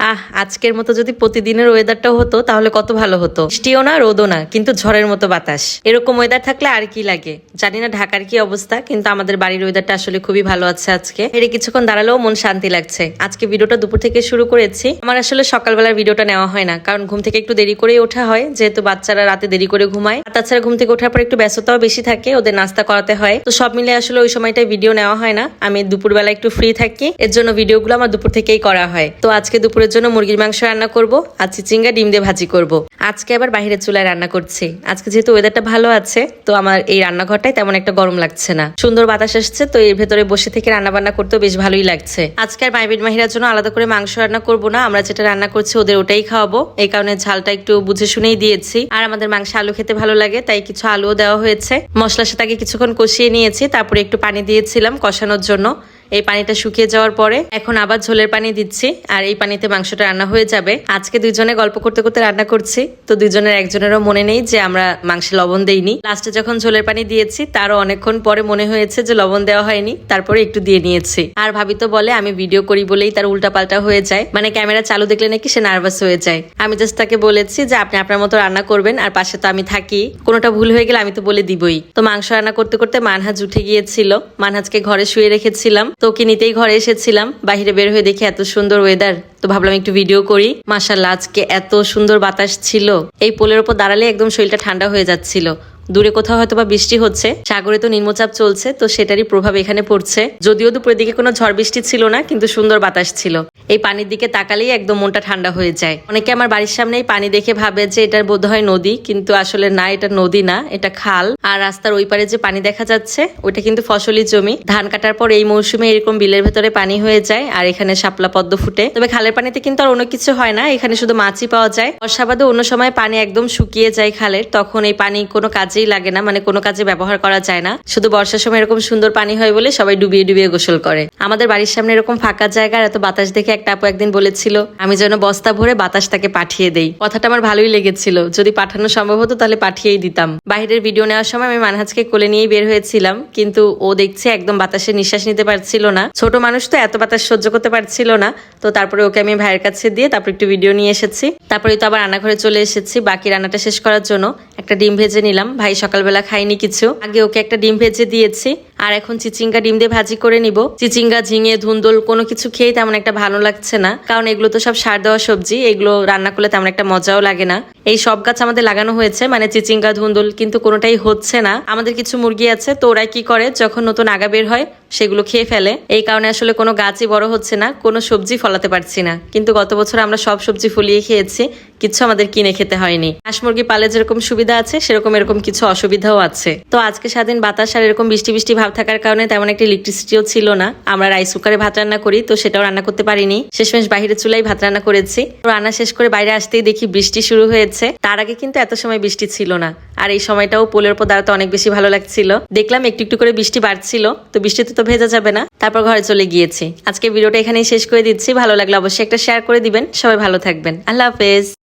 আহ, আজকের মতো যদি প্রতিদিনের ওয়েদারটাও হতো, তাহলে কত ভালো হতো। বৃষ্টিও না, রোদও না, কিন্তু ঝড়ের মতো বাতাস। এরকম ওয়েদার থাকলে আর কি লাগে? জানি না ঢাকার কি অবস্থা, কিন্তু আমাদের বাড়ির ওয়েদারটা আসলে খুবই ভালো আছে আজকে। এর কিছুক্ষণ দাঁড়ালেও মন শান্তি লাগছে। আজকে ভিডিওটা দুপুর থেকে শুরু করেছি। আমার আসলে সকালবেলার ভিডিওটা নেওয়া হয় না, কারণ ঘুম থেকে একটু দেরি করেই ওঠা হয়। যেহেতু বাচ্চারা রাতে দেরি করে ঘুমায়। তাছাড়া ঘুম থেকে ওঠার পর একটু ব্যস্ততাও বেশি থাকে, ওদের নাস্তা করাতে হয়। তো সব মিলে আসলে ওই সময়টায় ভিডিও নেওয়া হয় না। আমি দুপুরবেলা একটু ফ্রি থাকি। এর জন্য ভিডিওগুলো আমার দুপুর থেকেই করা হয়। তো আজকে দুপুরের জন্য মুরগির মাংস রান্না করব আর চিচিঙ্গা ডিম দিয়ে ভাজি করব। আজকে আবার বাইরের চুলায় রান্না করছি। আজকে যেহেতু ওয়েদারটা ভালো আছে, তো আমার এই রান্নাঘরটাই তেমন একটা গরম লাগছে না। সুন্দর বাতাস আসছে, তো এর ভেতরে বসে থেকে রান্না বান্না করতেও বেশ ভালোই লাগছে। আজকে আর মাইবিন মাহিরার জন্য আলাদা করে মাংস রান্না করব না, আমরা যেটা রান্না করছি ওদের ওটাই খাওয়াবো। এই কারণে ঝালটা একটু বুঝে শুনেই দিয়েছি। আর আমাদের মাংস আলু খেতে ভালো লাগে, তাই কিছু আলুও দেওয়া হয়েছে। মশলার সাথে আগে কিছুক্ষণ কষিয়ে নিয়েছি, তারপরে একটু পানি দিয়েছিলাম কষানোর জন্য। এই পানিটা শুকিয়ে যাওয়ার পরে এখন আবার ঝোলের পানি দিচ্ছি, আর এই পানিতে মাংসটা রান্না হয়ে যাবে। আজকে দুইজনে গল্প করতে করতে রান্না করছি, তো দুইজনের একজনেরও মনে নেই যে আমরা মাংসে লবণ দেইনি। লাস্টে যখন ঝোলের পানি দিয়েছি, তারও অনেকক্ষণ পরে মনে হয়েছে যে লবণ দেওয়া হয়নি, তারপরে একটু দিয়ে নিয়েছি। আর ভাবি তো বলে, আমি ভিডিও করি বলেই তার উল্টা পাল্টা হয়ে যায়। মানে ক্যামেরা চালু দেখলে নাকি সে নার্ভাস হয়ে যায়। আমি জাস্ট তাকে বলেছি যে, আপনি আপনার মতো রান্না করবেন, আর পাশে তো আমি থাকি। কোনোটা ভুল হয়ে গেলে আমি তো বলে দিবই। তো মাংস রান্না করতে করতে মানহাজ উঠে গিয়েছিল। মানহাজকে ঘরে শুয়ে রেখেছিলাম। তো ওকে নিতেই ঘরে এসেছিলাম। বাহিরে বের হয়ে দেখি এত সুন্দর ওয়েদার তো ভাবলাম একটু ভিডিও করি। মাসাল্লাহ আজকে এত সুন্দর বাতাস ছিল। এই পোলের ওপর দাঁড়ালে একদম শরীরটা ঠান্ডা হয়ে যাচ্ছিল। দূরে কোথাও হয়তো বা বৃষ্টি হচ্ছে, সাগরে তো নিম্নচাপ চলছে, তো সেটারই প্রভাব এখানে পড়ছে। যদিও দুপুরের দিকে কোনো ঝড় বৃষ্টি ছিল না, কিন্তু সুন্দর বাতাস ছিল। এই পানির দিকে তাকালেই একদম মনটা ঠান্ডা হয়ে যায়। অনেকে আমার বাড়ির সামনেই পানি দেখে ভাবে যে এটার বোধ হয় নদী, কিন্তু আসলে না, এটা নদী না, এটা খাল। আর রাস্তার ওই পারে যে পানি দেখা যাচ্ছে ওটা কিন্তু ফসলি জমি। ধান কাটার পর এই মৌসুমে এরকম বিলের ভেতরে পানি হয়ে যায়, আর এখানে শাপলা পদ্ম ফুটে। তবে খালের পানিতে কিন্তু আর অন্য কিছু হয় না, এখানে শুধু মাছই পাওয়া যায়। বর্ষাবাদে অন্য সময় পানি একদম শুকিয়ে যায় খালের, তখন এই পানি কোনো কাজেই লাগে না মানে কোনো কাজে ব্যবহার করা যায় না। শুধু বর্ষার সময় এরকম সুন্দর পানি হয় বলে সবাই ডুবিয়ে ডুবিয়ে গোসল করে। আমাদের বাড়ির সামনে এরকম ফাঁকা জায়গা এত বাতাস দেখে একটা আপু একদিন বলেছিল, আমি যেন বস্তা ভরে বাতাস তাকে পাঠিয়ে দেই। কথাটা আমার ভালোই লেগেছিল। যদি পাঠানো সম্ভব হতো তাহলে পাঠিয়েই দিতাম। বাইরের ভিডিও নেওয়ার সময় আমি মানহাজকে কোলে নিয়েই বের হয়েছিলাম, কিন্তু ও দেখছে একদম বাতাসে নিঃশ্বাস নিতে পারছিল না। ছোট মানুষ তো এত বাতাস সহ্য করতে পারছিল না। তো তারপরে ওকে আমি ভাইয়ের কাছে দিয়ে তারপর একটু ভিডিও নিয়ে এসেছি। তারপরে তো আবার রান্নাঘরে চলে এসেছি। বাকি রান্নাটা শেষ করার জন্য একটা ডিম ভেজে নিলাম। ভাই সকালবেলা খাইনি কিছু। আগে ওকে একটা ডিম ভেজে দিয়েছি। আর এখন চিচিঙ্গা ডিম দিয়ে ভাজি করে নিব। চিচিঙ্গা, ঝিঙে, ধুন্দল, কোনো কিছু খেয়ে তেমন একটা ভালো লাগছে না। কারণ এগুলো তো সব সার দেওয়া সবজি, এগুলো রান্না করলে তেমন একটা মজাও লাগে না। এই সব গাছ আমাদের লাগানো হয়েছে মানে চিচিঙ্গা, ধুন্দল কিন্তু কোনোটাই হচ্ছে না। আমাদের কিছু মুরগি আছে, তো ওরা কি করে? যখন নতুন আগা বের হয়, সেগুলো খেয়ে ফেলে। এই কারণে আসলে কোনো গাছই বড় হচ্ছে না, কোনো সবজি ফলাতে পারছি না। কিন্তু গত বছর আমরা সব সবজি ফুলিয়ে খেয়েছি, কিছু আমাদের কিনে খেতে হয়নি। হাঁস মুরগি পালে যেরকম সুবিধা আছে, সেরকম এরকম কিছু অসুবিধাও আছে। তো আজকে স্বাধীন বাতাস আর এরকম বৃষ্টি বৃষ্টি থাকার কারণে তেমন একটা ইলেকট্রিসিটিও ছিল না। আমরা রাইস কুকারে ভাত রান্না করি, তো সেটাও রান্না করতে পারিনি। শেষমেশ বাইরে চুলাই ভাত রান্না করেছি। রান্না শেষ করে বাইরে আসতেই দেখি বৃষ্টি শুরু হয়েছে। তার আগে কিন্তু এত সময় বৃষ্টি ছিল না। আর এই সময়টাও পোলের উপর দাঁড়াতে অনেক বেশি ভালো লাগছিল। দেখলাম একটু একটু করে বৃষ্টি বাড়ছিল, তো বৃষ্টিতে তো ভেজা যাবে না। তারপর ঘরে চলে গিয়েছি। আজকে ভিডিওটা এখানেই শেষ করে দিচ্ছি। ভালো লাগলে অবশ্যই একটা শেয়ার করে দিবেন। সবাই ভালো থাকবেন। আল্লাহ হাফেজ।